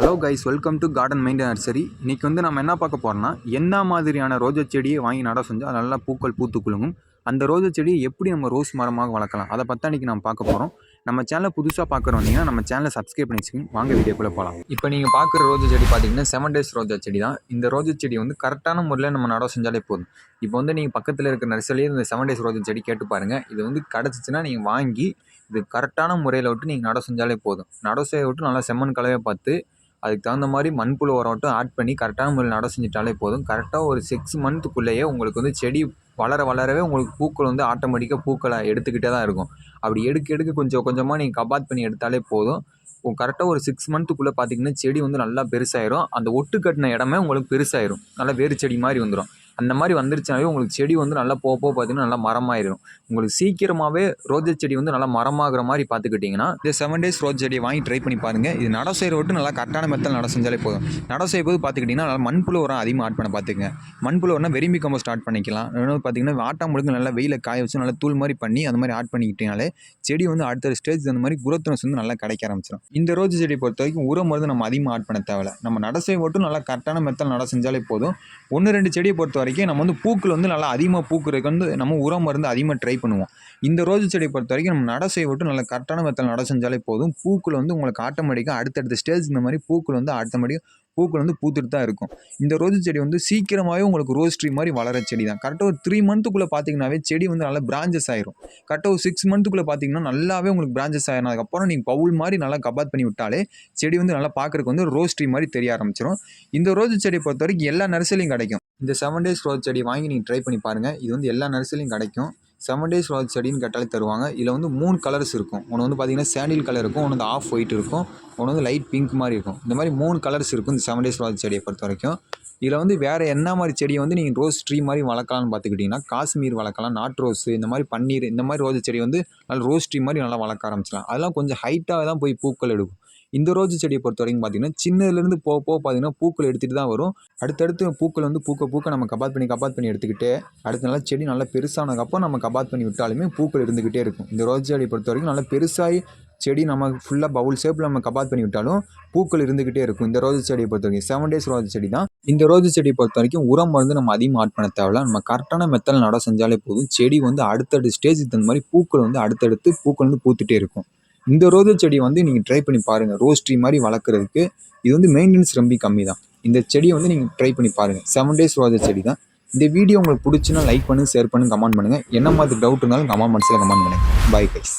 Hello guys welcome to garden mind nursery இன்றைக்கி வந்து நம்ம என்ன பார்க்க போகிறோம்னா என்ன மாதிரியான ரோஜா செடியை வாங்கி நட செஞ்சால் நல்லா பூக்கள் பூத்து குலுங்கும். அந்த ரோஜா செடியை எப்படி நம்ம ரோஸ் மரமாக வளர்க்கலாம்? அதை பற்றி இன்றைக்கி நம்ம பார்க்க போகிறோம் நம்ம சேனலை புதுசாக பார்க்குறோம் நம்ம சேனலை சப்ஸ்கிரைப் பண்ணி வச்சுக்கோங்க. வாங்க வீடியோக்குள்ளே போகலாம் இப்போ நீங்கள் பார்க்குற ரோஜா செடி பார்த்தீங்கன்னா செவன் டேஸ் ரோஜா செடி தான். இந்த ரோஜா செடி வந்து கரெக்டான முறையில் நம்ம நட செஞ்சாலே போதும். இப்போ வந்து நீங்கள் பக்கத்தில் இருக்கிற நர்சரியே இந்த செவன் டேஸ் ரோஜா செடி கேட்டு பாருங்கள் இது வந்து கிடச்சிச்சின்னா நீங்கள் வாங்கி இது கரெக்டான முறையில் விட்டு நீங்கள் நட செஞ்சாலே போதும். நட செய்ய விட்டு நல்லா செம்மண் கலவையை பார்த்து அதுக்கு தகுந்த மாதிரி மண்புழு உரம் ஆட் பண்ணி கரெக்டான முறையில் நட செஞ்சுட்டாலே போதும். கரெக்டாக ஒரு சிக்ஸ் மந்த்துக்குள்ளேயே உங்களுக்கு வந்து செடி வளர வளரவே உங்களுக்கு பூக்கள் வந்து ஆட்டோமேட்டிக்காக பூக்களை எடுத்துக்கிட்டே தான் இருக்கும். அப்படி எடுக்க எடுக்க கொஞ்சம் கொஞ்சமாக நீங்கள் கபாத் பண்ணி எடுத்தாலே போதும். கரெக்டாக ஒரு சிக்ஸ் மந்த்துக்குள்ளே பார்த்தீங்கன்னா செடி வந்து நல்லா பெருசாயிரும். அந்த ஒட்டு கட்டின இடமே உங்களுக்கு பெருசாயிரும். நல்லா வேறு செடி மாதிரி வந்துடும் அந்த மாதிரி வந்துருச்சுனாவே உங்களுக்கு செடி வந்து நல்லா போக போக பார்த்தீங்கன்னா நல்லா மரமாயிடும் உங்களுக்கு சீக்கிரமாகவே ரோஜா செடி வந்து நல்லா மரமாகிற மாதிரி பார்த்துக்கிட்டிங்கன்னா இந்த செவன் டேஸ் ரோஜ் செடியை வாங்கி ட்ரை பண்ணி பாருங்கள் இது நட செய்கிற விட்டு நல்லா கரெக்டான மெத்தல் நட செஞ்சாலே போதும். நட செய்யும் போது பார்த்துக்கிட்டிங்கன்னா நல்லா மண்புழு உரம் அதிகமாக ஆட் பண்ண பார்த்துக்கங்க. மண்புழு உரம்னா வெறும்பி கம்போ ஸ்டார்ட் பண்ணிக்கலாம். இன்னொன்று பார்த்தீங்கன்னா ஆட்டா முழுக்க நல்லா வெயில காய வச்சு நல்லா தூள் மாதிரி பண்ணி அந்த மாதிரி ஆட் பண்ணிக்கிட்டீங்கனாலே செடி வந்து அடுத்த ஸ்டேஜ் அந்த மாதிரி குரோத்னஸ் வந்து நல்லா கிடைக்க ஆரம்பிச்சிடும் இந்த ரோஜ் செடி பொறுத்த வரைக்கும் உரம் மருந்து நம்ம அதிகமாக ஆட் பண்ண தேவையில்ல. நம்ம நட செய்ய மட்டும் நல்லா கரெக்டான மெத்தல் நட செஞ்சாலே போதும். ஒன்று ரெண்டு செடியை பொறுத்த வரைக்கும் நம்ம வந்து பூக்கள் வந்து நல்லா அதிகமாக பூக்கிறதுக்கு வந்து நம்ம உரம் மருந்து அதிகமாக ட்ரை பண்ணுவோம். இந்த ரோஜு செடியை பொறுத்த வரைக்கும் நம்ம நட செய்ய விட்டு நல்லா கரெக்டான விதத்தில் நட செஞ்சாலே போதும். பூக்கள் வந்து உங்களுக்கு ஆட்டோமேட்டிக்காக அடுத்தடுத்த ஸ்டேஜ் இந்த மாதிரி பூக்கள் வந்து ஆட்டோமேட்டிக்காக பூக்கள் வந்து பூத்துட்டு தான் இருக்கும். இந்த ரோஜு செடி வந்து சீக்கிரமாகவே உங்களுக்கு ரோஸ் ட்ரீ மாதிரி வளர செடி தான். கரெக்டாக ஒரு த்ரீ மந்த்துக்குள்ளே பார்த்தீங்கன்னாவே செடி வந்து நல்லா பிரான்ச்சஸ் ஆயிரும். கரெக்டாக ஒரு சிக்ஸ் மந்த்துக்குள்ளே பார்த்தீங்கன்னா நல்லாவே உங்களுக்கு பிரான்ச்சஸ் அதுக்கப்புறம் நீங்கள் பவுல் மாதிரி நல்லா கபாத் பண்ணி விட்டாலே செடி வந்து நல்லா பார்க்குறக்கு வந்து ரோஸ் ட்ரீ மாதிரி தெரிய ஆரம்பிச்சிடும் இந்த ரோஜு செடியை பொறுத்த வரைக்கும் எல்லா நர்சரிலையும் கிடைக்கும். இந்த செவன் டேஸ் ரோஸ் செடி வாங்கி நீங்கள் ட்ரை பண்ணி பாருங்கள் இது வந்து எல்லா நர்சரிலையும் கிடைக்கும். செவன் டேஸ் ரோஸ் செடின்னு கேட்டாலே தருவாங்க. இதில் வந்து மூணு கலர்ஸ் இருக்கும். ஒன்று வந்து பார்த்திங்கன்னா சாண்டில் கலர் இருக்கும். ஒன்று வந்து ஆஃப் ஒயிட் இருக்கும். ஒன்று வந்து லைட் பிங்க் மாதிரி இருக்கும். இந்த மாதிரி மூணு கலர்ஸ் இருக்கும் இந்த செவன் டேஸ் ரோஸ் செடியை பொறுத்த வரைக்கும். இதில் வந்து வேறு என்ன மாதிரி செடியை வந்து நீங்கள் ரோஸ் ட்ரீ மாதிரி வளர்க்கலாம்னு பார்த்துக்கிட்டிங்கன்னா காஷ்மீர் வளர்க்கலாம் நாட் ரோஸ் இந்த மாதிரி பன்னீர் இந்த மாதிரி ரோஜா செடி வந்து நல்லா ரோஸ் ட்ரீ மாதிரி நல்லா வளர்க்க ஆரம்பிச்சிடலாம். அதெல்லாம் கொஞ்சம் ஹைட்டாக தான் போய் பூக்கள் எடுக்கும். இந்த ரோஜு செடியை பொறுத்த வரைக்கும் பார்த்தீங்கன்னா சின்னதுலேருந்து போக போக பார்த்தீங்கன்னா பூக்கள் எடுத்துகிட்டு தான் வரும். அடுத்தடுத்து பூக்கள் வந்து பூக்க பூக்க நம்ம கபாத் பண்ணி கபாத் பண்ணி எடுத்துக்கிட்டு அடுத்த நாள் செடி நல்லா பெருசானதுக்கப்புறம் நம்ம கபாத் பண்ணி விட்டாலுமே பூக்கள் இருந்துக்கிட்டே இருக்கும். இந்த ரோஜு செடியை பொறுத்த வரைக்கும் நல்லா பெருசாகி செடி நம்ம ஃபுல்லாக பவுல் ஷேப்பில் நம்ம கபாத் பண்ணி விட்டாலும் பூக்கள் இருந்துக்கிட்டே இருக்கும். இந்த ரோஜு செடியை பொறுத்த வரைக்கும் செவன் டேஸ் ரோஜு செடி தான். இந்த ரோஜு செடியை பொறுத்த வரைக்கும் உரம் மருந்து நம்ம அதிகமாக ஆட் பண்ண தேவையில்ல. நம்ம கரெக்டான மெத்தல் நட செஞ்சாலே போதும். செடி வந்து அடுத்தடுத்த ஸ்டேஜுக்கு தகுந்த மாதிரி பூக்கள் வந்து அடுத்தடுத்து பூக்கள் வந்து பூத்துட்டே இருக்கும். இந்த ரோஜா செடியை வந்து நீங்கள் ட்ரை பண்ணி பாருங்கள் ரோஸ் ட்ரீ மாதிரி வளர்க்குறதுக்கு இது வந்து மெயின்டெனன்ஸ் ரொம்ப கம்மி தான் இந்த செடியை வந்து நீங்கள் ட்ரை பண்ணி பாருங்கள் செவன் டேஸ் ரோஜா செடி தான் இந்த வீடியோ உங்களுக்கு பிடிச்சுன்னா லைக் பண்ணுங்கள் ஷேர் பண்ணுங்கள் கமெண்ட் பண்ணுங்கள் என்ன மாதிரி டவுட் இருந்தாலும் கமெண்ட் மனசில் கமெண்ட் பண்ணுங்கள் பை கைஸ்